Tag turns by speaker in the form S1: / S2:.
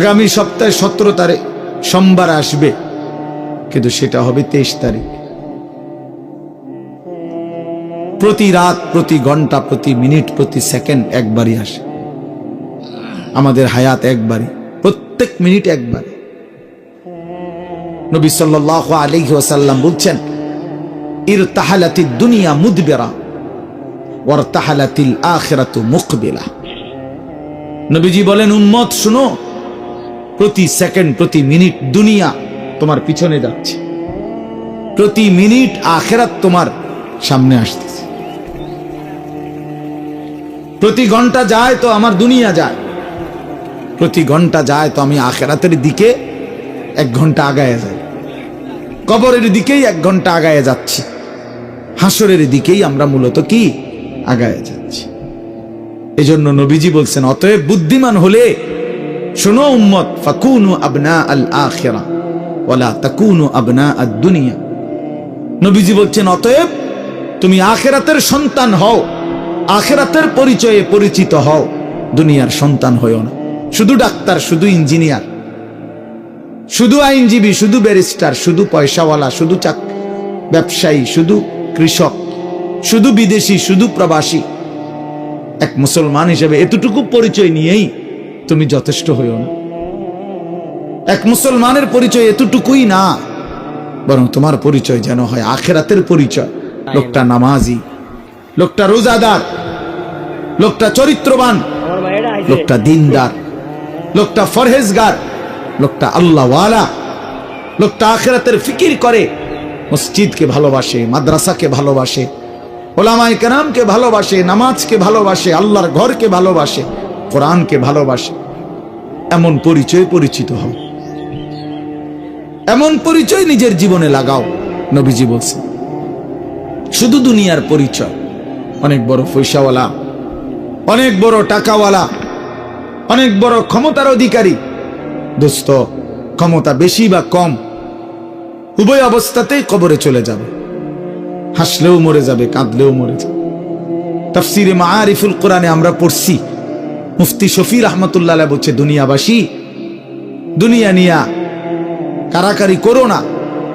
S1: আগামী সপ্তাহে সতেরো তারিখ সোমবার আসবে। কিন্তু সেটা হবে তেইশ তারিখ। প্রতি রাত, প্রতি ঘণ্টা, প্রতি মিনিট, প্রতি সেকেন্ড একবারই আসে। আমাদের হায়াত একবারই। প্রত্যেক মিনিট একবারই। নবী সাল্লাহ আলাইহি ওয়াসাল্লাম বলছেন ইর তাহালাতি দুনিয়া মুদবেরা ওর তাহালাতিল আখেরাতু মুকবিলা। নবীজি বলেন, উম্মত, শুনো প্রতি সেকেন্ড, প্রতি মিনিট দুনিয়া তোমার পিছনে যাচ্ছে। প্রতি মিনিট আখেরাত তোমার সামনে আসতেছে। প্রতি ঘণ্টা যায় তো আমার দুনিয়া যায়। প্রতি ঘণ্টা যায় তো আমি আখেরাতের দিকে এক ঘণ্টা আগায় যাই। কবরের দিকেই এক ঘণ্টা আগায় যাচ্ছি। হাসরের দিকেই আমরা মূলত কি? আগায় যাচ্ছি। এজন্য নবীজি বলছেন, অতএব বুদ্ধিমান হলে শোনো উম্মত, ফাকুনু আবনা আল আখিরা, ওয়ালা তাকুনু আবনা আদ দুনিয়া। নবীজি বলছেন, অতএব তুমি আখেরাতের সন্তান হও, আখেরাতের পরিচয়ে পরিচিত হও, দুনিয়ার সন্তান হও না। শুধু ডাক্তার, শুধু ইঞ্জিনিয়ার, শুধু আইনজীবী, শুধু ব্যারিস্টার, শুধু পয়সাওয়ালা, শুধু চাক, ব্যবসায়ী, শুধু কৃষক, শুধু বিদেশি, শুধু প্রবাসী। এক মুসলমান হিসেবে এতটুকু পরিচয় নিয়েই তুমি যথেষ্ট হইও না। এক মুসলমানের পরিচয় এতটুকুই না বরং তোমার পরিচয় যেন হয় আখেরাতের পরিচয়। লোকটা নামাজি লোকটা রোজাদার লোকটা চরিত্রবান লোকটা দিনদার লোকটা ফরহেজগার লোকটা আল্লাহওয়ালা লোকটা আখেরাতের ফিকির করে মসজিদকে ভালোবাসে মাদ্রাসাকে ভালোবাসে ওলামাই কেরামকে ভালোবাসে নামাজকে ভালোবাসে আল্লাহর ঘরকে ভালোবাসে কোরআনকে ভালোবাসে। এমন পরিচয় পরিচিত হও। এমন পরিচয় নিজের জীবনে লাগাও, নবীজি বলছে শুধু দুনিয়ার পরিচয়। অনেক বড় পয়সাওয়ালা, অনেক বড় টাকাওয়ালা, অনেক বড় ক্ষমতার অধিকারী। দোস্ত, ক্ষমতা বেশি বা কম, উভয় অবস্থাতেই কবরে চলে যাবে। হাসলেও মরে যাবে, কাঁদলেও মরে যাবে। তাফসিরে মাআরিফুল কোরআনে আমরা পড়ছি মুফতি শফি রহমতুল্লাহ বলছে দুনিয়াবাসী দুনিয়া নিয়া কারাকারি করো না।